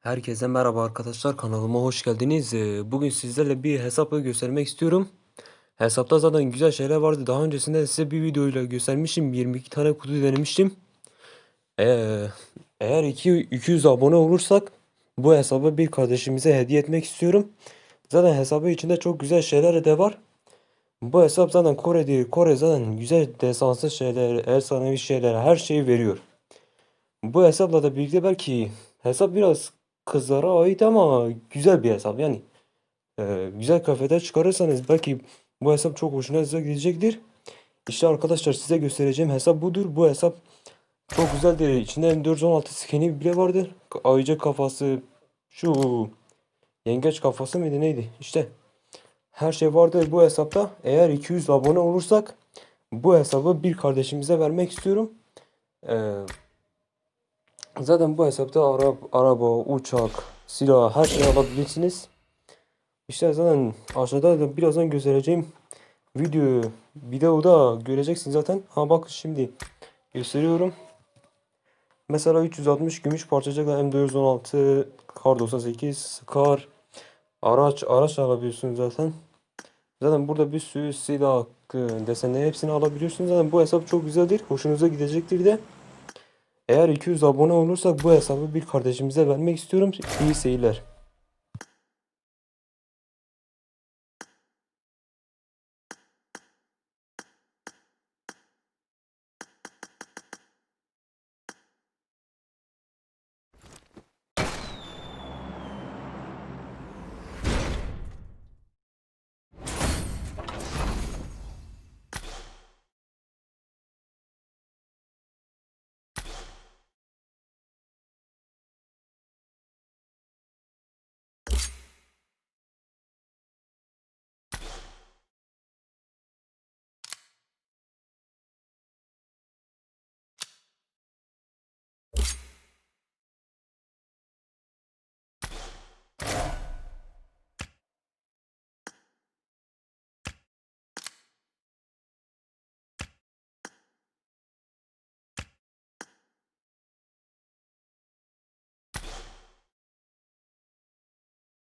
Herkese merhaba arkadaşlar kanalıma hoş geldiniz. Ee, Bugün sizlerle bir hesapı göstermek istiyorum. Hesapta zaten güzel şeyler vardı. Daha öncesinde size bir videoyla göstermiştim. 22 tane kutu denemiştim. Ee, eğer iki- 200 abone olursak bu hesabı bir kardeşimize hediye etmek istiyorum. Zaten hesabı içinde çok güzel şeyler de var. Bu hesap zaten Kore değil. Kore zaten güzel desanslı şeyler, efsanevi şeyler her şeyi veriyor. Bu hesapla da birlikte belki hesap biraz kızlara ait ama güzel bir hesap yani. Ee, güzel kafede çıkarırsanız belki bu hesap çok hoşunuza gidecektir. İşte arkadaşlar size göstereceğim hesap budur. Bu hesap çok güzeldir. İçinde M416 skini bile vardır. Ayıcı kafası şu yengeç kafası mıydı neydi? İşte her şey vardır bu hesapta. Eğer 200 abone olursak bu hesabı bir kardeşimize vermek istiyorum. Ee, Zaten bu hesapta ara, araba, uçak, silah her şeyi alabilirsiniz. İşte zaten aşağıda da birazdan göstereceğim video videoda göreceksiniz zaten. Ha bak şimdi gösteriyorum. Mesela 360 gümüş parçacıkla M416, Kar 98, Kar araç araç alabiliyorsunuz zaten. Zaten burada bir sürü silah desenleri hepsini alabiliyorsunuz. Zaten bu hesap çok güzeldir. Hoşunuza gidecektir de. Eğer 200 abone olursak bu hesabı bir kardeşimize vermek istiyorum. İyi seyirler.